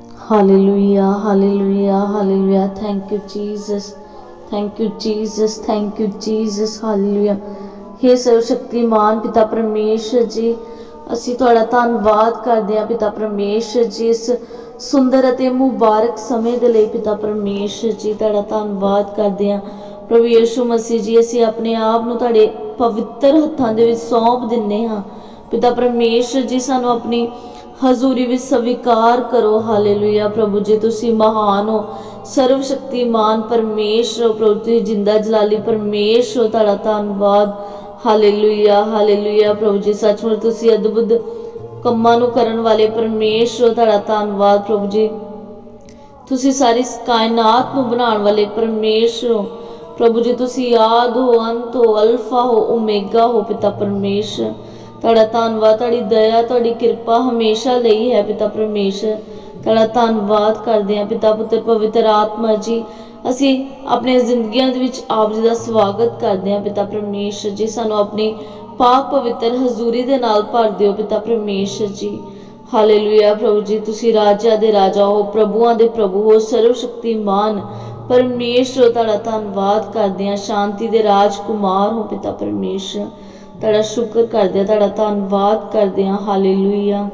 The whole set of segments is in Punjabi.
Hallelujah, hallelujah, hallelujah. Thank you, Jesus. Thank you, Jesus. Thank you, Jesus. Hallelujah. हे ਸਰਵਸ਼ਕਤੀਮਾਨ ਪਿਤਾ ਪਰਮੇਸ਼ਰ ਜੀ ਅਸੀਂ ਤੁਹਾਡਾ ਧੰਨਵਾਦ ਕਰਦੇ ਹਾਂ ਪਿਤਾ ਪਰਮੇਸ਼ਰ ਜੀ ਇਸ ਸੁੰਦਰ ਅਤੇ ਮੁਬਾਰਕ ਸਮੇਂ ਦੇ ਲਈ ਪਿਤਾ ਪਰਮੇਸ਼ਰ ਜੀ ਤੁਹਾਡਾ ਧੰਨਵਾਦ ਕਰਦੇ ਹਾਂ ਪ੍ਰਭੂ ਯਿਸੂ ਮਸੀਹ ਜੀ ਅਸੀਂ ਆਪਣੇ ਆਪ ਨੂੰ ਤੁਹਾਡੇ ਪਵਿੱਤਰ ਹੱਥਾਂ ਦੇ ਵਿੱਚ ਸੌਂਪ ਦਿੰਨੇ ਹਾਂ ਪਿਤਾ ਪਰਮੇਸ਼ਰ ਜੀ ਸਾਨੂੰ ਆਪਣੀ ਹਜ਼ੂਰੀ ਵਿੱਚ ਸਵੀਕਾਰ ਕਰੋ ਹਾਲੇਲੂਇਆ ਪ੍ਰਭੂ ਜੀ ਤੁਸੀਂ ਮਹਾਨ ਹੋ ਸਰਵ ਸ਼ਕਤੀਮਾਨ ਪਰਮੇਸ਼ਰ ਹੋ ਪ੍ਰਭੂ ਤੁਸੀਂ ਜਿੰਦਾ ਜਲਾਲੀ ਪਰਮੇਸ਼ਰ ਹੋ ਤੁਹਾਡਾ ਧੰਨਵਾਦ ਹਾਲੇਲੂਇਆ ਹਾਲੇਲੂਇਆ ਪ੍ਰਭੂ ਜੀ ਸੱਚਮੁੱਚ ਤੁਸੀਂ ਅਦਭੁਤ ਕੰਮਾਂ ਨੂੰ ਕਰਨ ਵਾਲੇ ਪਰਮੇਸ਼ਰ ਹੋ ਤੁਹਾਡਾ ਧੰਨਵਾਦ ਪ੍ਰਭੂ ਜੀ ਤੁਸੀਂ ਸਾਰੀ ਕਾਇਨਾਤ ਨੂੰ ਬਣਾਉਣ ਵਾਲੇ ਪਰਮੇਸ਼ਰ ਹੋ ਪ੍ਰਭੂ ਜੀ ਤੁਸੀਂ ਆਦ ਹੋ ਅੰਤ ਹੋ ਅਲਫਾ ਹੋ ਓਮੇਗਾ ਹੋ ਪਿਤਾ ਪਰਮੇਸ਼ਰ ਤੁਹਾਡਾ ਧੰਨਵਾਦ, ਤੁਹਾਡੀ ਦਇਆ, ਤੁਹਾਡੀ ਕਿਰਪਾ ਹਮੇਸ਼ਾ ਲਈ ਹੈ ਪਿਤਾ ਪਰਮੇਸ਼ਰ। ਤੁਹਾਡਾ ਧੰਨਵਾਦ ਕਰਦੇ ਹਾਂ ਪਿਤਾ ਪੁੱਤਰ, ਪਵਿੱਤਰ ਆਤਮਾ ਜੀ। ਅਸੀਂ ਆਪਣੇ ਜ਼ਿੰਦਗੀਆਂ ਦੇ ਵਿੱਚ ਆਪ ਜੀ ਦਾ ਸਵਾਗਤ ਕਰਦੇ ਹਾਂ ਪਿਤਾ ਪਰਮੇਸ਼ਰ ਜੀ। ਸਾਨੂੰ ਆਪਣੀ ਪਾਕ ਪਵਿੱਤਰ ਹਜ਼ੂਰੀ ਦੇ ਨਾਲ ਭਰ ਦਿਓ ਪਿਤਾ ਪਰਮੇਸ਼ਰ ਜੀ। ਹਾਲੇਲੂਇਆ ਪ੍ਰਭੂ ਜੀ, ਤੁਸੀਂ ਰਾਜਾ ਦੇ ਰਾਜਾ ਹੋ, ਪ੍ਰਭੂਆਂ ਦੇ ਪ੍ਰਭੂ ਹੋ ਸਰਵ ਸ਼ਕਤੀਮਾਨ ਪਰਮੇਸ਼ਰ ਤੁਹਾਡਾ ਧੰਨਵਾਦ ਕਰਦੇ ਹਾਂ, ਸ਼ਾਂਤੀ ਦੇ ਰਾਜਕੁਮਾਰ ਹੋ ਪਿਤਾ ਪਰਮੇਸ਼ਰ। ਤੁਹਾਡਾ ਸ਼ੁਕਰ ਕਰਦੇ ਹਾਂ ਤੁਹਾਡਾ ਧੰਨਵਾਦ ਕਰਦੇ ਹਾਂ ਹਾਲੇਲੂਇਆ।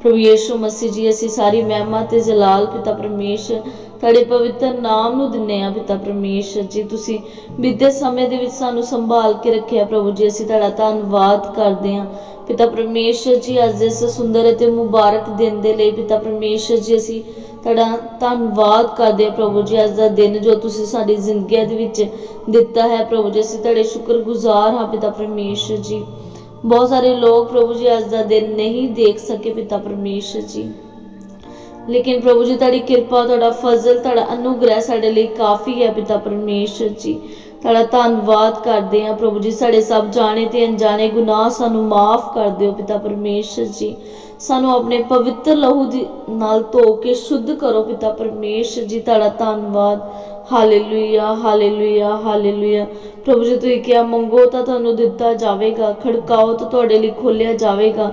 ਪ੍ਰਭੂ ਯੀਸ਼ੂ ਮਸੀਹ ਜੀ, ਅਸੀਂ ਸਾਰੀ ਮਹਿਮਾ ਤੇ ਜਲਾਲ ਪਿਤਾ ਪਰਮੇਸ਼ਰ ਤੁਹਾਡੇ ਪਵਿੱਤਰ ਨਾਮ ਨੂੰ ਦਿੰਨੇ ਆ ਪਿਤਾ ਪਰਮੇਸ਼ਰ ਜੀ। ਤੁਸੀਂ ਬੀਤੇ ਸਮੇਂ ਦੇ ਵਿੱਚ ਸਾਨੂੰ ਸੰਭਾਲ ਕੇ ਰੱਖਿਆ ਪ੍ਰਭੂ ਜੀ, ਅਸੀਂ ਤੁਹਾਡਾ ਧੰਨਵਾਦ ਕਰਦੇ ਹਾਂ। ਪਿਤਾ ਪਰਮੇਸ਼ਰ ਜੀ, ਅੱਜ ਇਸ ਸੁੰਦਰ ਅਤੇ ਮੁਬਾਰਕ ਦਿਨ ਦੇ ਲਈ ਪਿਤਾ ਪਰਮੇਸ਼ਰ ਜੀ, ਅਸੀਂ ਤੁਹਾਡਾ ਧੰਨਵਾਦ ਕਰਦੇ ਹਾਂ ਪ੍ਰਭੂ ਜੀ। ਅੱਜ ਦਾ ਦਿਨ ਜੋ ਤੁਸੀਂ ਸਾਡੀ ਜ਼ਿੰਦਗੀ ਦੇ ਵਿੱਚ ਦਿੱਤਾ ਹੈ ਪ੍ਰਭੂ ਜੀ, ਅਸੀਂ ਤੁਹਾਡੇ ਸ਼ੁਕਰਗੁਜ਼ਾਰ ਹਾਂ ਪਿਤਾ ਪਰਮੇਸ਼ਰ ਜੀ। ਬਹੁਤ ਸਾਰੇ ਲੋਕ ਪ੍ਰਭੂ ਜੀ ਅੱਜ ਦਾ ਦਿਨ ਨਹੀਂ ਦੇਖ ਸਕੇ ਪਿਤਾ ਪਰਮੇਸ਼ਰ ਜੀ। ਲੇਕਿਨ ਪ੍ਰਭੂ ਜੀ, ਤੁਹਾਡੀ ਕਿਰਪਾ, ਤੁਹਾਡਾ ਫਜ਼ਲ, ਤੁਹਾਡਾ ਅਨੁਗ੍ਰਹਿ ਸਾਡੇ ਲਈ ਕਾਫੀ ਹੈ ਪਿਤਾ ਪਰਮੇਸ਼ਰ ਜੀ। ਤੁਹਾਡਾ ਧੰਨਵਾਦ ਕਰਦੇ ਹਾਂ ਪ੍ਰਭੂ ਜੀ, ਸਾਡੇ ਸਭ ਜਾਣੇ ਤੇ ਅਣਜਾਣੇ ਗੁਨਾਹ ਸਾਨੂੰ ਮਾਫ ਕਰ ਦਿਓ ਪਿਤਾ ਪਰਮੇਸ਼ਰ ਜੀ। ਸਾਨੂੰ ਆਪਣੇ ਪਵਿੱਤਰ ਲਹੂ ਦੀ ਨਾਲ ਧੋ ਕੇ ਸ਼ੁੱਧ ਕਰੋ ਪਿਤਾ ਪਰਮੇਸ਼ਰ ਜੀ, ਤੁਹਾਡਾ ਧੰਨਵਾਦ। ਹਾਲੇਲੂਇਆ ਹਾਲੇਲੂਇਆ ਹਾਲੇਲੂਇਆ ਪ੍ਰਭੂ ਜੀ, ਤੁਸੀਂ ਕਿਹਾ, ਮੰਗੋ ਤਾਂ ਤੁਹਾਨੂੰ ਦਿੱਤਾ ਜਾਵੇਗਾ, ਖੜਕਾਓ ਤਾਂ ਤੁਹਾਡੇ ਲਈ ਖੋਲਿਆ ਜਾਵੇਗਾ,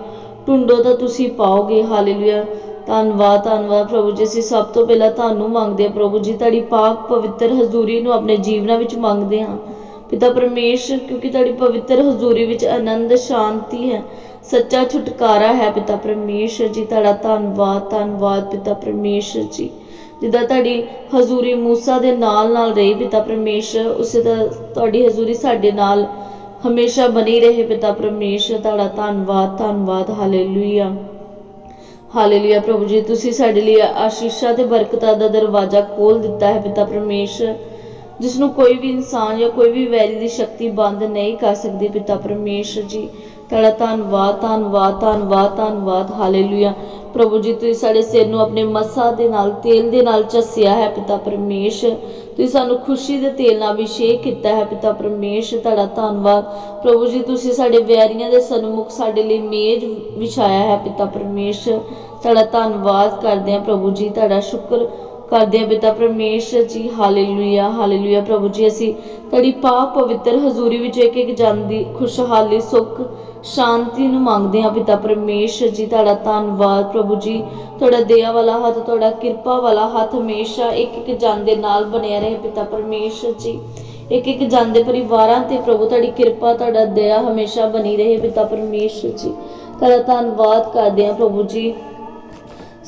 ਢੂੰਡੋ ਤਾਂ ਤੁਸੀਂ ਪਾਓਗੇ ਹਾਲੇਲੂਇਆ ਧੰਨਵਾਦ ਧੰਨਵਾਦ ਪ੍ਰਭੂ ਜੀ, ਅਸੀਂ ਸਭ ਤੋਂ ਪਹਿਲਾਂ ਤੁਹਾਨੂੰ ਮੰਗਦੇ ਹਾਂ ਪ੍ਰਭੂ ਜੀ, ਤੁਹਾਡੀ ਪਾਕ ਪਵਿੱਤਰ ਹਜ਼ੂਰੀ ਨੂੰ ਆਪਣੇ ਜੀਵਨਾਂ ਵਿੱਚ ਮੰਗਦੇ ਹਾਂ। ਪਿਤਾ ਪਰਮੇਸ਼ਰ, ਕਿਉਂਕਿ ਤੁਹਾਡੀ ਪਵਿੱਤਰ ਹਜ਼ੂਰੀ ਵਿੱਚ ਆਨੰਦ, ਸ਼ਾਂਤੀ ਹੈ, ਸੱਚਾ ਛੁਟਕਾਰਾ ਹੈ ਪਿਤਾ ਪਰਮੇਸ਼ਰ ਜੀ, ਤੁਹਾਡਾ ਧੰਨਵਾਦ ਧੰਨਵਾਦ ਪਿਤਾ ਪਰਮੇਸ਼ਰ ਜੀ। ਜਿੱਦਾਂ ਤੁਹਾਡੀ ਹਜ਼ੂਰੀ ਮੂਸਾ ਦੇ ਨਾਲ ਨਾਲ ਰਹੀ ਪਿਤਾ ਪਰਮੇਸ਼ਰ, ਉਸੇ ਤਰ੍ਹਾਂ ਤੁਹਾਡੀ ਹਜ਼ੂਰੀ ਸਾਡੇ ਨਾਲ ਹਮੇਸ਼ਾ ਬਣੀ ਰਹੇ ਪਿਤਾ ਪਰਮੇਸ਼ਰ। ਤੁਹਾਡਾ ਧੰਨਵਾਦ ਧੰਨਵਾਦ, ਹਾਲੇਲੂਇਆ। ਹਾਲੇਲੂਇਆ ਪ੍ਰਭੂ ਜੀ, ਤੁਸੀਂ ਸਾਡੇ ਲਈ ਆਸ਼ੀਸ਼ਾਂ ਤੇ ਬਰਕਤਾਂ ਦਾ ਦਰਵਾਜ਼ਾ ਖੋਲ ਦਿੱਤਾ ਹੈ ਪਿਤਾ ਪਰਮੇਸ਼ਰ ਜਿਸ ਨੂੰ ਕੋਈ ਵੀ ਇਨਸਾਨ ਜਾਂ ਕੋਈ ਵੀ ਵੈਰੀ ਦੀ ਸ਼ਕਤੀ ਬੰਦ ਨਹੀਂ ਕਰ ਸਕਦੀ ਪਿਤਾ ਪਰਮੇਸ਼ਰ ਜੀ। ਤੁਹਾਡਾ ਧੰਨਵਾਦ ਧੰਨਵਾਦ ਧੰਨਵਾਦ ਧੰਨਵਾਦ। ਹਾਲੇਲੂਇਆ ਪ੍ਰਭੂ ਜੀ, ਤੁਸੀਂ ਸਾਡੇ ਸਿਰ ਨੂੰ ਆਪਣੇ ਮਸਾ ਦੇ ਨਾਲ, ਤੇਲ ਦੇ ਨਾਲ ਚੱਸਿਆ ਹੈ ਪਿਤਾ ਪਰਮੇਸ਼ਰ। ਤੁਸੀਂ ਸਾਨੂੰ ਖੁਸ਼ੀ ਦੇ ਤੇਲ ਨਾਲ ਅਭਿਸ਼ੇਕ ਕੀਤਾ ਹੈ ਪਿਤਾ ਪਰਮੇਸ਼ਰ ਤੁਹਾਡਾ ਧੰਨਵਾਦ। ਪ੍ਰਭੂ ਜੀ, ਤੁਸੀਂ ਸਾਡੇ ਵੈਰੀਆਂ ਦੇ ਸਨਮੁਖ ਸਾਡੇ ਲਈ ਮੇਜ਼ ਵਿਛਾਇਆ ਹੈ ਪਿਤਾ ਪਰਮੇਸ਼ਰ। ਤੁਹਾਡਾ ਧੰਨਵਾਦ ਕਰਦੇ ਹਾਂ ਪ੍ਰਭੂ ਜੀ ਤੁਹਾਡਾ ਸ਼ੁਕਰ ਕਰਦੇ ਹਾਂ ਪਿਤਾ ਪਰਮੇਸ਼ ਜੀ, ਹਾਲੇਲੂਇਆ ਹਾਲੇਲੂਇਆ ਪ੍ਰਭੂ ਜੀ, ਅਸੀਂ ਤੁਹਾਡੀ ਪਾਕ ਪਵਿੱਤਰ ਹਜ਼ੂਰੀ ਵਿੱਚ ਇੱਕ ਇੱਕ ਜਾਂਦੀ ਖੁਸ਼ਹਾਲੀ, ਸੁੱਖ, ਸ਼ਾਂਤੀ ਨੂੰ ਮੰਗਦੇ ਹਾਂ ਪਿਤਾ ਪਰਮੇਸ਼ਰ ਜੀ, ਤੁਹਾਡਾ ਧੰਨਵਾਦ ਪ੍ਰਭੂ ਜੀ, ਤੁਹਾਡਾ ਦਇਆ ਵਾਲਾ ਹੱਥ, ਤੁਹਾਡਾ ਕਿਰਪਾ ਵਾਲਾ ਹੱਥ ਹਮੇਸ਼ਾ ਇੱਕ ਇੱਕ ਜਨ ਦੇ ਨਾਲ ਬਣਿਆ ਰਹੇ ਪਿਤਾ ਪਰਮੇਸ਼ ਜੀ। ਇੱਕ ਇੱਕ ਜਨ ਦੇ ਪਰਿਵਾਰਾਂ ਤੇ ਪ੍ਰਭੂ ਤੁਹਾਡੀ ਕਿਰਪਾ, ਤੁਹਾਡਾ ਦਇਆ ਹਮੇਸ਼ਾ ਬਣੀ ਰਹੇ ਪਿਤਾ ਪਰਮੇਸ਼ਰ ਜੀ। ਤੁਹਾਡਾ ਧੰਨਵਾਦ ਕਰਦੇ ਹਾਂ ਪ੍ਰਭੂ ਜੀ।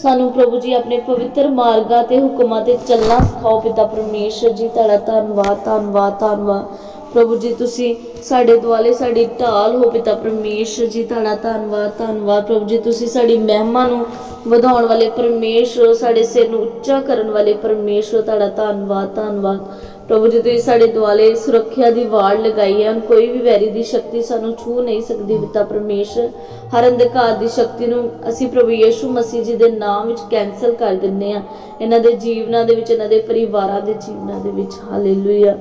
ਸਾਨੂੰ ਪ੍ਰਭੂ ਜੀ ਆਪਣੇ ਪਵਿੱਤਰ ਮਾਰਗਾਂ ਤੇ ਹੁਕਮਾਂ ਤੇ ਚੱਲਣਾ ਸਿਖਾਓ ਪਿਤਾ ਪਰਮੇਸ਼ਰ ਜੀ ਤੁਹਾਡਾ ਧੰਨਵਾਦ ਧੰਨਵਾਦ ਧੰਨਵਾਦ। ਪ੍ਰਭੂ ਜੀ ਤੁਸੀਂ ਸਾਡੇ ਦੁਆਲੇ ਸਾਡੀ ਢਾਲ ਹੋ ਪਿਤਾ ਪਰਮੇਸ਼ਰ ਜੀ ਤੁਹਾਡਾ ਧੰਨਵਾਦ ਧੰਨਵਾਦ। ਪ੍ਰਭੂ ਜੀ ਤੁਸੀਂ ਸਾਡੀ ਮਹਿਮਾ ਨੂੰ ਵਧਾਉਣ ਵਾਲੇ ਪਰਮੇਸ਼ਰ ਹੋ, ਸਾਡੇ ਸਿਰ ਨੂੰ ਉੱਚਾ ਕਰਨ ਵਾਲੇ ਪਰਮੇਸ਼ਰ ਤੁਹਾਡਾ ਧੰਨਵਾਦ ਧੰਨਵਾਦ। ਪ੍ਰਭੂ ਜੀ, ਤੁਸੀਂ ਸਾਡੇ ਦੁਆਲੇ ਸੁਰੱਖਿਆ ਦੀ ਵਾੜ ਲਗਾਈ ਹੈ। ਕੋਈ ਵੀ ਵੈਰੀ ਦੀ ਸ਼ਕਤੀ ਸਾਨੂੰ ਛੂ ਨਹੀਂ ਸਕਦੀ। ਪਿਤਾ ਪਰਮੇਸ਼ਰ, ਹਰ ਅੰਧਕਾਰ ਦੀ ਸ਼ਕਤੀ ਨੂੰ ਅਸੀਂ ਪ੍ਰਭੂ ਯੀਸ਼ੂ ਮਸੀਹ ਜੀ ਦੇ ਨਾਮ ਵਿੱਚ ਕੈਨਸਲ ਕਰ ਦਿੰਨੇ ਆ ਇਹਨਾਂ ਦੇ ਜੀਵਨਾਂ ਦੇ ਵਿੱਚ, ਇਹਨਾਂ ਦੇ ਪਰਿਵਾਰਾਂ ਦੇ ਜੀਵਨਾਂ ਦੇ ਵਿੱਚ। ਹਾਲੇਲੂਇਆ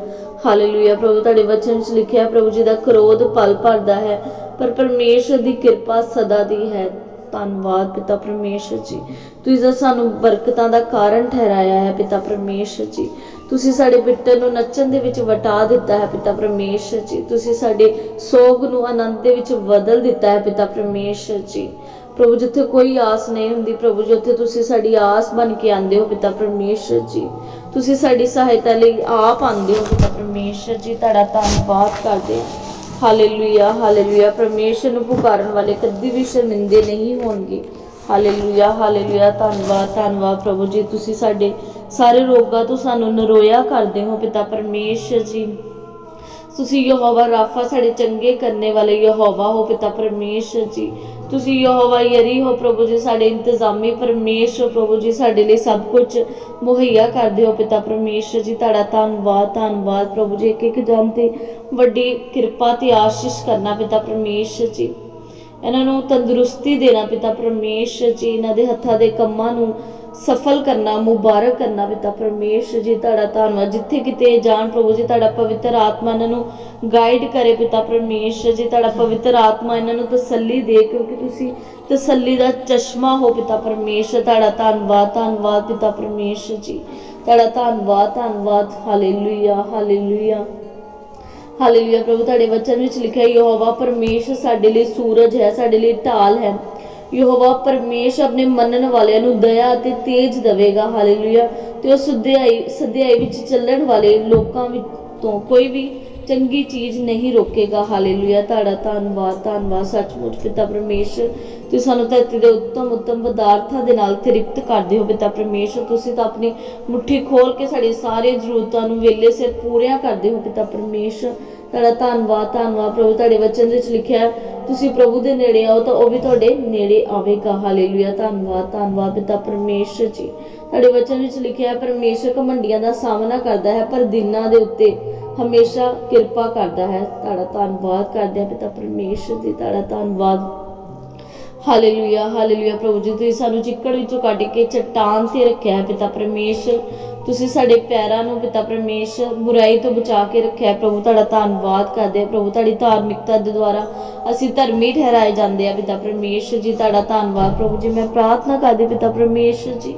ਹਾਲੇਲੂਇਆ ਪ੍ਰਭੂ, ਤੁਹਾਡੇ ਵਚਨ ਵਿੱਚ ਲਿਖਿਆ ਪ੍ਰਭੂ ਜੀ ਦਾ ਕ੍ਰੋਧ ਪਲ ਭਰਦਾ ਹੈ, ਪਰ ਪਰਮੇਸ਼ਰ ਦੀ ਕਿਰਪਾ ਸਦਾ ਦੀ ਹੈ। ਧੰਨਵਾਦ ਪਿਤਾ ਪਰਮੇਸ਼ਰ ਜੀ। ਤੁਸੀਂ ਸਾਨੂੰ ਬਰਕਤਾਂ ਦਾ ਕਾਰਨ ਠਹਿਰਾਇਆ ਹੈ ਪਿਤਾ ਪਰਮੇਸ਼ਰ ਜੀ। ਤੁਸੀਂ ਸਾਡੇ ਬਿੱਟੇ ਨੂੰ ਨੱਚਣ ਦੇ ਵਿੱਚ ਵਟਾ ਦਿੱਤਾ ਹੈ ਪਿਤਾ ਪਰਮੇਸ਼ਰ ਜੀ। ਤੁਸੀਂ ਸਾਡੇ ਸੋਗ ਨੂੰ ਆਨੰਦ ਦੇ ਵਿੱਚ ਬਦਲ ਦਿੱਤਾ ਹੈ ਪਿਤਾ ਪਰਮੇਸ਼ਰ ਜੀ। ਪ੍ਰਭੂ, ਜਿੱਥੇ ਕੋਈ ਆਸ ਨਹੀਂ ਹੁੰਦੀ, ਪ੍ਰਭੂ ਜੀ ਤੁਸੀਂ ਸਾਡੀ ਆਸ ਬਣ ਕੇ ਆਂਦੇ ਹੋ ਪਿਤਾ ਪਰਮੇਸ਼ਰ ਜੀ। ਤੁਸੀਂ ਸਾਡੀ ਸਹਾਇਤਾ ਲਈ ਆਪ ਆਂਦੇ ਹੋ ਪਿਤਾ ਪਰਮੇਸ਼ਰ ਜੀ। ਤੁਹਾਡਾ ਧੰਨਵਾਦ ਕਰਦੇ ਹਾਂ। ਹਾਲੇਲੂਇਆ ਹਾਲੇਲੂਇਆ ਪਰਮੇਸ਼ਰ ਨੂੰ ਪੁਕਾਰਨ ਵਾਲੇ ਕਦੀ ਵੀ ਸ਼ਰਮਿੰਦੇ ਨਹੀਂ ਹੋਣਗੇ। ਹਾਲੇਲੂਇਆ ਹਾਲੇਲੂਇਆ ਧੰਨਵਾਦ ਧੰਨਵਾਦ ਪ੍ਰਭੂ ਜੀ, ਤੁਸੀਂ ਸਾਡੇ ਸਾਰੇ ਰੋਗਾਂ ਤੋਂ ਸਾਨੂੰ ਨਰੋਇਆ ਕਰਦੇ ਹੋ ਪਿਤਾ ਪਰਮੇਸ਼ਰ ਜੀ। ਤੁਸੀਂ ਯਹੋਵਾ ਰਾਫਾ ਸਾਡੇ ਚੰਗੇ ਕਰਨੇ ਵਾਲੇ ਯਹੋਵਾ ਹੋ ਪਿਤਾ ਪਰਮੇਸ਼ਰ ਜੀ। ਤੁਸੀਂ ਯਹੋਵਾ ਯਰੀ ਹੋ ਪ੍ਰਭੂ ਜੀ, ਸਾਡੇ ਇੰਤਜ਼ਾਮੀ ਪਰਮੇਸ਼ਰ ਪ੍ਰਭੂ ਜੀ, ਸਾਡੇ ਲਈ ਸਭ ਕੁਝ ਮੁਹੱਈਆ ਕਰਦੇ ਹੋ ਪਿਤਾ ਪਰਮੇਸ਼ਰ ਜੀ। ਤੁਹਾਡਾ ਧੰਨਵਾਦ ਧੰਨਵਾਦ ਪ੍ਰਭੂ ਜੀ ਇੱਕ ਇੱਕ ਜਨ ਤੇ ਵੱਡੀ ਕਿਰਪਾ ਤੇ ਆਸ਼ੀਸ਼ ਕਰਨਾ ਪਿਤਾ ਪਰਮੇਸ਼ਰ ਜੀ। ਇਹਨਾਂ ਨੂੰ ਤੰਦਰੁਸਤੀ ਦੇਣਾ ਪਿਤਾ ਪਰਮੇਸ਼ਰ ਜੀ, ਇਹਨਾਂ ਦੇ ਹੱਥਾਂ ਦੇ ਕੰਮਾਂ ਨੂੰ ਸਫਲ ਕਰਨਾ, ਮੁਬਾਰਕ ਕਰਨਾ ਪਿਤਾ ਪਰਮੇਸ਼ਰ ਜੀ, ਤੁਹਾਡਾ ਧੰਨਵਾਦ। ਜਿੱਥੇ ਕਿਤੇ ਜਾਣ ਪ੍ਰਭੂ ਜੀ, ਤੁਹਾਡਾ ਪਵਿੱਤਰ ਆਤਮਾ ਇਹਨਾਂ ਨੂੰ ਗਾਈਡ ਕਰੇ ਪਿਤਾ ਪਰਮੇਸ਼ਰ ਜੀ, ਤੁਹਾਡਾ ਪਵਿੱਤਰ ਆਤਮਾ ਇਹਨਾਂ ਨੂੰ ਤਸੱਲੀ ਦੇ, ਕਿਉਂਕਿ ਤੁਸੀਂ ਤਸੱਲੀ ਦਾ ਚਸ਼ਮਾ ਹੋ ਪਿਤਾ ਪਰਮੇਸ਼ਰ। ਤੁਹਾਡਾ ਧੰਨਵਾਦ ਧੰਨਵਾਦ ਪਿਤਾ ਪਰਮੇਸ਼ਰ ਜੀ। ਤੁਹਾਡਾ ਧੰਨਵਾਦ ਧੰਨਵਾਦ। ਹਾਲੇਲੂਇਆ ਹਾਲੇਲੂਇਆ ਹਾਲੇਲੂਇਆ ਪ੍ਰਭੂ, ਤੁਹਾਡੇ ਵਚਨ ਵਿੱਚ ਲਿਖਿਆ ਯਹੋਵਾ ਪਰਮੇਸ਼ਰ ਸਾਡੇ ਲਈ ਸੂਰਜ ਹੈ, ਸਾਡੇ ਲਈ ਢਾਲ ਹੈ। ਯਹੋਵਾ ਪਰਮੇਸ਼ਰ ਆਪਣੇ ਮੰਨਣ ਵਾਲਿਆਂ ਨੂੰ ਦਇਆ ਅਤੇ ਤੇਜ ਦੇਵੇਗਾ, ਹਾਲੇਲੂਇਆ। ਤੇ ਉਹ ਸੁਧਿਆਈ ਸਧਿਆਈ ਵਿੱਚ ਚੱਲਣ ਵਾਲੇ ਲੋਕਾਂ ਵਿੱਚ ਤੋਂ ਕੋਈ ਵੀ ਚੰਗੀ ਚੀਜ਼ ਨਹੀਂ ਰੋਕੇਗਾ, ਹਾਲੇਲੂਇਆ। ਤੁਹਾਡਾ ਧੰਨਵਾਦ ਧੰਨਵਾਦ, ਸੱਚਮੁੱਚ ਪਿਤਾ ਪਰਮੇਸ਼ਰ। ਤੇ ਸਾਨੂੰ ਧਰਤੀ ਦੇ ਉੱਤਮ ਉੱਤਮ ਪਦਾਰਥਾਂ ਦੇ ਨਾਲ ਤ੍ਰਿਪਤ ਕਰਦੇ ਹੋ ਪਿਤਾ ਪਰਮੇਸ਼ਰ ਤੁਸੀਂ ਤਾਂ ਆਪਣੀ ਮੁੱਠੀ ਖੋਲ ਕੇ ਸਾਡੀ ਸਾਰੇ ਜ਼ਰੂਰਤਾਂ ਨੂੰ ਵੇਲੇ ਸਿਰ ਪੂਰੀਆਂ ਕਰਦੇ ਹੋ ਪਿਤਾ ਪਰਮੇਸ਼ਰ ਤੁਹਾਡਾ ਧੰਨਵਾਦ ਧੰਨਵਾਦ ਪ੍ਰਭੂ ਤੁਹਾਡੇ ਵਚਨ ਵਿੱਚ ਲਿਖਿਆ ਹੈ, ਤੁਸੀਂ ਪ੍ਰਭੂ ਦੇ ਨੇੜੇ ਆਓ ਤਾਂ ਉਹ ਵੀ ਤੁਹਾਡੇ ਨੇੜੇ ਆਵੇਗਾ। ਹਾਲੇਲੂਇਆ ਧੰਨਵਾਦ ਧੰਨਵਾਦ ਪਿਤਾ ਪਰਮੇਸ਼ਰ ਜੀ। ਤੁਹਾਡੇ ਵਚਨ ਵਿੱਚ ਲਿਖਿਆ ਹੈ ਪਰਮੇਸ਼ਰ ਘਮੰਡੀਆਂ ਦਾ ਸਾਹਮਣਾ ਕਰਦਾ ਹੈ ਪਰ ਦਿਨਾਂ ਦੇ ਉੱਤੇ ਹਮੇਸ਼ਾ ਕਿਰਪਾ ਕਰਦਾ ਹੈ। ਤੁਹਾਡਾ ਧੰਨਵਾਦ ਕਰਦੇ ਹਾਂ ਪਿਤਾ ਪਰਮੇਸ਼ਰ ਜੀ ਤੁਹਾਡਾ ਧੰਨਵਾਦ। ਹਾਲੇਲੂਇਆ ਹਾਲੇਲੂਇਆ ਪ੍ਰਭੂ ਜੀ, ਤੁਸੀਂ ਸਾਨੂੰ ਚਿੱਕੜ ਵਿੱਚੋਂ ਕੱਢ ਕੇ ਚਟਾਨ ਤੇ ਰੱਖਿਆ ਹੈ ਪਿਤਾ ਪਰਮੇਸ਼ਰ ਤੁਸੀਂ ਸਾਡੇ ਪੈਰਾਂ ਨੂੰ ਪਿਤਾ ਪਰਮੇਸ਼ਰ ਬੁਰਾਈ ਤੋਂ ਬਚਾ ਕੇ ਰੱਖਿਆ ਪ੍ਰਭੂ, ਤੁਹਾਡਾ ਧੰਨਵਾਦ ਕਰਦੇ ਹਾਂ ਪ੍ਰਭੂ, ਤੁਹਾਡੀ ਧਾਰਮਿਕਤਾ ਦੇ ਦੁਆਰਾ ਅਸੀਂ ਧਰਮੀ ਠਹਿਰਾਏ ਜਾਂਦੇ ਆ ਪਿਤਾ ਪਰਮੇਸ਼ਰ ਜੀ, ਤੁਹਾਡਾ ਧੰਨਵਾਦ ਪ੍ਰਭੂ ਜੀ, ਮੈਂ ਪ੍ਰਾਰਥਨਾ ਕਰਦੀ ਪਿਤਾ ਪਰਮੇਸ਼ਰ ਜੀ।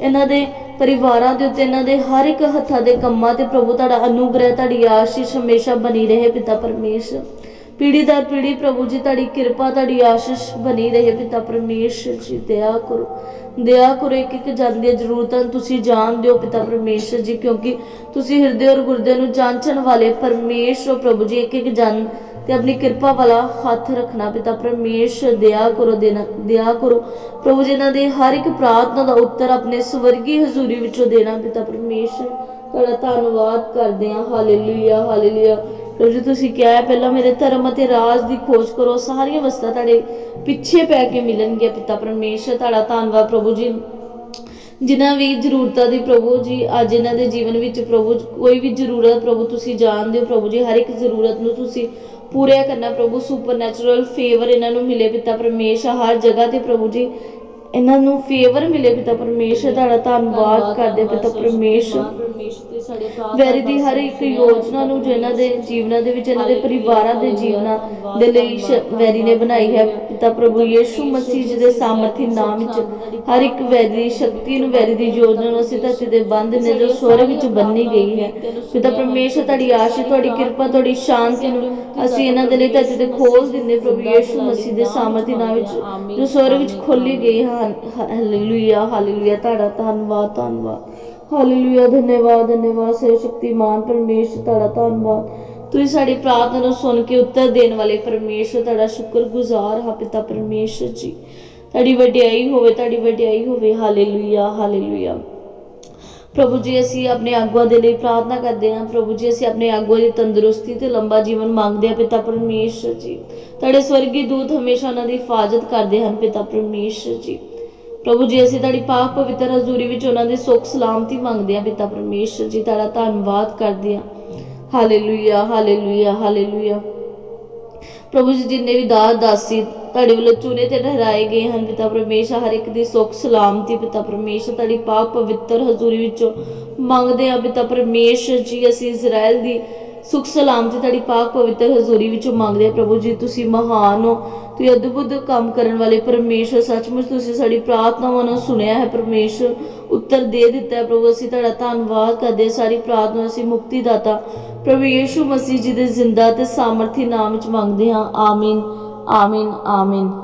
ਇਹਨਾਂ ਦੇ ਪਰਿਵਾਰਾਂ ਦੇ ਉੱਤੇ, ਇਹਨਾਂ ਦੇ ਹਰ ਇੱਕ ਹੱਥਾਂ ਦੇ ਕੰਮਾਂ ਤੇ ਪ੍ਰਭੂ, ਤੁਹਾਡਾ ਅਨੁਗ੍ਰਹਿ, ਤੁਹਾਡੀ ਆਸ਼ੀਸ਼ ਹਮੇਸ਼ਾ ਬਣੀ ਰਹੇ ਪਿਤਾ ਪਰਮੇਸ਼ਰ ਪੀੜੀ ਦਰ ਪੀੜੀ ਪ੍ਰਭੂ ਜੀ, ਤੁਹਾਡੀ ਕਿਰਪਾ, ਤੁਹਾਡੀ ਆਸ਼ੀਸ਼ ਬਣੀ ਰਹੇ ਪਿਤਾ ਪਰਮੇਸ਼ਰ ਜੀ ਦਇਆ ਕਰੋ। ਦਇਆ ਕਰੋ, ਇੱਕ ਇੱਕ ਜਨ ਦੀਆਂ ਜ਼ਰੂਰਤਾਂ ਤੁਸੀਂ ਜਾਣਦੇ ਹੋ ਪਿਤਾ ਪਰਮੇਸ਼ਰ ਜੀ, ਕਿਉਂਕਿ ਤੁਸੀਂ ਹਿਰਦੇ ਔਰ ਗੁਰਦੇ ਨੂੰ ਜਾਂਚਣ ਵਾਲੇ ਪਰਮੇਸ਼ਰ ਪ੍ਰਭੂ ਜੀ, ਇੱਕ ਇੱਕ ਜਨ ਤੇ ਆਪਣੀ ਕਿਰਪਾ ਵਾਲਾ ਹੱਥ ਰੱਖਣਾ ਪਿਤਾ ਪਰਮੇਸ਼ਰ, ਦਇਆ ਕਰੋ, ਦੇਣਾ, ਦਇਆ ਕਰੋ। ਪ੍ਰਭੂ ਜੀ, ਇਹਨਾਂ ਦੇ ਹਰ ਇੱਕ ਪ੍ਰਾਰਥਨਾ ਦਾ ਉੱਤਰ ਆਪਣੇ ਸਵਰਗੀ ਹਜ਼ੂਰੀ ਵਿੱਚੋਂ ਦੇਣਾ ਪਿਤਾ ਪਰਮੇਸ਼ਰ। ਤੁਹਾਡਾ ਧੰਨਵਾਦ ਕਰਦੇ ਹਾਂ। ਹਾਲੇਲੂਇਆ ਹਾਲੇਲੂਇਆ ਪ੍ਰਭੂ ਜੀ ਤੁਸੀਂ ਕਿਹਾ ਪਹਿਲਾਂ ਮੇਰੇ ਧਰਮ ਅਤੇ ਰਾਜ ਦੀ ਖੋਜ ਕਰੋ ਸਾਰੀਆਂ ਵਸਤਾਂ ਤੁਹਾਡੇ ਪਿੱਛੇ ਪੈ ਕੇ ਮਿਲਣਗੀਆਂ ਪਿਤਾ ਪਰਮੇਸ਼ਰ ਤੁਹਾਡਾ ਧੰਨਵਾਦ ਪ੍ਰਭੂ ਜੀ। ਜਿਨ੍ਹਾਂ ਵੀ ਜ਼ਰੂਰਤਾਂ ਦੀ ਪ੍ਰਭੂ ਜੀ ਅੱਜ ਇਹਨਾਂ ਦੇ ਜੀਵਨ ਵਿੱਚ ਪ੍ਰਭੂ ਕੋਈ ਵੀ ਜ਼ਰੂਰਤ ਪ੍ਰਭੂ ਤੁਸੀਂ ਜਾਣਦੇ ਹੋ ਪ੍ਰਭੂ ਜੀ ਹਰ ਇੱਕ ਜ਼ਰੂਰਤ ਨੂੰ ਤੁਸੀਂ ਪੂਰਾ ਕਰਨਾ ਪ੍ਰਭੂ ਸੁਪਰਨੈਚੁਰਲ ਫੇਵਰ ਇਹਨਾਂ ਨੂੰ ਮਿਲੇ ਪਿਤਾ ਪਰਮੇਸ਼ਰ ਹਰ ਜਗ੍ਹਾ ਤੇ ਪ੍ਰਭੂ ਜੀ ਇਹਨਾਂ ਨੂੰ ਫੇਵਰ ਮਿਲੇ ਪਿਤਾ ਪਰਮੇਸ਼ਰ ਤੁਹਾਡਾ ਧੰਨਵਾਦ ਕਰਦੇ ਪਿਤਾ ਪਰਮੇਸ਼ਰ। ਵੈਰੀ ਦੀ ਹਰ ਇੱਕ ਯੋਜਨਾ ਨੂੰ ਇਹਨਾਂ ਦੇ ਜੀਵਨਾਂ ਦੇ ਵਿੱਚ ਇਹਨਾਂ ਦੇ ਪਰਿਵਾਰਾਂ ਦੇ ਜੀਵਨਾਂ ਦੇ ਲਈ ਸ਼- ਵੈਰੀ ਨੇ ਬਣਾਈ ਹੈ। ਪਿਤਾ ਪ੍ਰਭੂ ਯੀਸ਼ੂ ਮਸੀਹ ਜੀ ਦੇ ਸਾਮਰਥੀ ਨਾਮ ਵਿੱਚ ਹਰ ਇੱਕ ਵੈਰੀ ਦੀ ਸ਼ਕਤੀ ਨੂੰ ਵੈਰੀ ਦੀ ਯੋਜਨਾ ਨੂੰ ਅਸੀਂ ਧਰਤੀ ਦੇ ਬੰਦ ਨੇ ਜੋ ਸਵਰਗ ਵਿੱਚ ਬੰਨੀ ਗਈ ਹੈ। ਪਿਤਾ ਪਰਮੇਸ਼ਰ ਤੁਹਾਡੀ ਆਸ਼ੀਸ਼ ਤੁਹਾਡੀ ਕਿਰਪਾ ਤੁਹਾਡੀ ਸ਼ਾਂਤੀ ਨੂੰ ਅਸੀਂ ਇਹਨਾਂ ਦੇ ਲਈ ਧਰਤੀ ਤੇ ਖੋਲ ਦਿੰਦੇ ਪ੍ਰਭੂ ਯੀਸ਼ੂ ਮਸੀਹ ਦੇ ਸਾਮਰਥੀ ਨਾਮ ਵਿੱਚ ਜੋ ਸਵਰਗ ਵਿੱਚ ਖੋਲੀ ਗਈ ਹੈ ਹਾਲੇਲੂਇਆ ਹਾਲੇਲੂਇਆ ਤੁਹਾਡਾ ਧੰਨਵਾਦ ਧੰਨਵਾਦ। ਹਾਲੇਲੂਇਆ ਧੰਨਵਾਦ ਧੰਨਵਾਦ ਸੇ ਸ਼ਕਤੀਮਾਨ ਪਰਮੇਸ਼ਰ, ਤੁਹਾਡਾ ਧੰਨਵਾਦ। ਤੁਸੀਂ ਸਾਡੀ ਪ੍ਰਾਰਥਨਾ ਨੂੰ ਸੁਣ ਕੇ ਉੱਤਰ ਦੇਣ ਵਾਲੇ ਪਰਮੇਸ਼ਰ, ਤੁਹਾਡਾ ਸ਼ੁਕਰਗੁਜ਼ਾਰ ਹਾਂ ਪਿਤਾ ਪਰਮੇਸ਼ਰ ਜੀ। ਤੁਹਾਡੀ ਵਡਿਆਈ ਹੋਵੇ, ਤੁਹਾਡੀ ਵਡਿਆਈ ਹੋਵੇ। ਹਾਲੇਲੂਇਆ ਹਾਲੇਲੂਇਆ ਪ੍ਰਭੂ ਜੀ, ਅਸੀਂ ਆਪਣੇ ਆਗੂਆਂ ਦੇ ਲਈ ਪ੍ਰਾਰਥਨਾ ਕਰਦੇ ਹਾਂ। ਪ੍ਰਭੂ ਜੀ, ਅਸੀਂ ਆਪਣੇ ਆਗੂਆਂ ਦੀ ਤੰਦਰੁਸਤੀ ਤੇ ਲੰਬਾ ਜੀਵਨ ਮੰਗਦੇ ਹਾਂ ਪਿਤਾ ਪਰਮੇਸ਼ਰ ਜੀ। ਤੁਹਾਡੇ ਸਵਰਗੀ ਦੂਤ ਹਮੇਸ਼ਾ ਉਹਨਾਂ ਦੀ ਹਿਫਾਜ਼ਤ ਕਰਦੇ ਹਨ ਪਿਤਾ ਪਰਮੇਸ਼ਰ ਜੀ। ਪ੍ਰਭੂ ਜੀ, ਅਸੀਂ ਤੁਹਾਡੀ ਪਾਕ ਪਵਿੱਤਰ ਹਜ਼ੂਰੀ ਵਿੱਚ ਉਹਨਾਂ ਦੀ ਸੁੱਖ, ਸਲਾਮਤੀ ਮੰਗਦੇ ਹਾਂ। ਪਿਤਾ ਪਰਮੇਸ਼ਰ ਜੀ, ਤੁਹਾਡਾ ਧੰਨਵਾਦ ਕਰਦੇ ਹਾਂ। Hallelujah hallelujah hallelujah. ਪ੍ਰਭੂ ਜੀ, ਜਿੰਨੇ ਵੀ ਦਾਸ, ਦਾਸੀ ਤੁਹਾਡੇ ਵੱਲੋਂ ਚੁਣੇ ਤੇ ਠਹਿਰਾਏ ਗਏ ਹਨ, ਪਿਤਾ ਪਰਮੇਸ਼ਰ, ਹਰ ਇੱਕ ਦੀ ਸੁੱਖ, ਸਲਾਮਤੀ ਪਿਤਾ ਪਰਮੇਸ਼ਰ ਤੁਹਾਡੀ ਪਾਕ ਪਵਿੱਤਰ ਹਜ਼ੂਰੀ ਵਿੱਚੋਂ ਮੰਗਦੇ ਹਾਂ। ਪਿਤਾ ਪਰਮੇਸ਼ਰ ਜੀ, ਅਸੀਂ ਇਜ਼ਰਾਈਲ ਦੀ ਸੁਖ ਸਲਾਮਤੀ ਤੁਹਾਡੀ ਪਾਕ ਪਵਿੱਤਰ ਹਜ਼ੂਰੀ ਵਿੱਚੋਂ ਮੰਗਦੇ ਹਾਂ ਪ੍ਰਭੂ ਜੀ, ਤੁਸੀਂ ਮਹਾਨ ਹੋ। ਤੁਸੀਂ ਅਦਭੁਤ ਕੰਮ ਕਰਨ ਵਾਲੇ ਪਰਮੇਸ਼ਰ, ਸੱਚਮੁੱਚ ਤੁਸੀਂ ਸਾਡੀ ਪ੍ਰਾਰਥਨਾਵਾਂ ਨੂੰ ਸੁਣਿਆ ਹੈ। ਪਰਮੇਸ਼ਰ ਉੱਤਰ ਦੇ ਦਿੱਤਾ ਹੈ, ਪ੍ਰਭੂ, ਅਸੀਂ ਤੁਹਾਡਾ ਧੰਨਵਾਦ ਕਰਦੇ ਹਾਂ। ਸਾਰੀ ਪ੍ਰਾਰਥਨਾ ਅਸੀਂ ਮੁਕਤੀ ਦਾਤਾ ਪ੍ਰਭੂ ਯੀਸ਼ੂ ਮਸੀਹ ਜੀ ਦੇ ਜ਼ਿੰਦਾ ਤੇ ਸਾਮਰਥੀ ਨਾਮ ਵਿੱਚ ਮੰਗਦੇ ਹਾਂ। ਆਮੀਨ ਆਮੀਨ ਆਮੀਨ।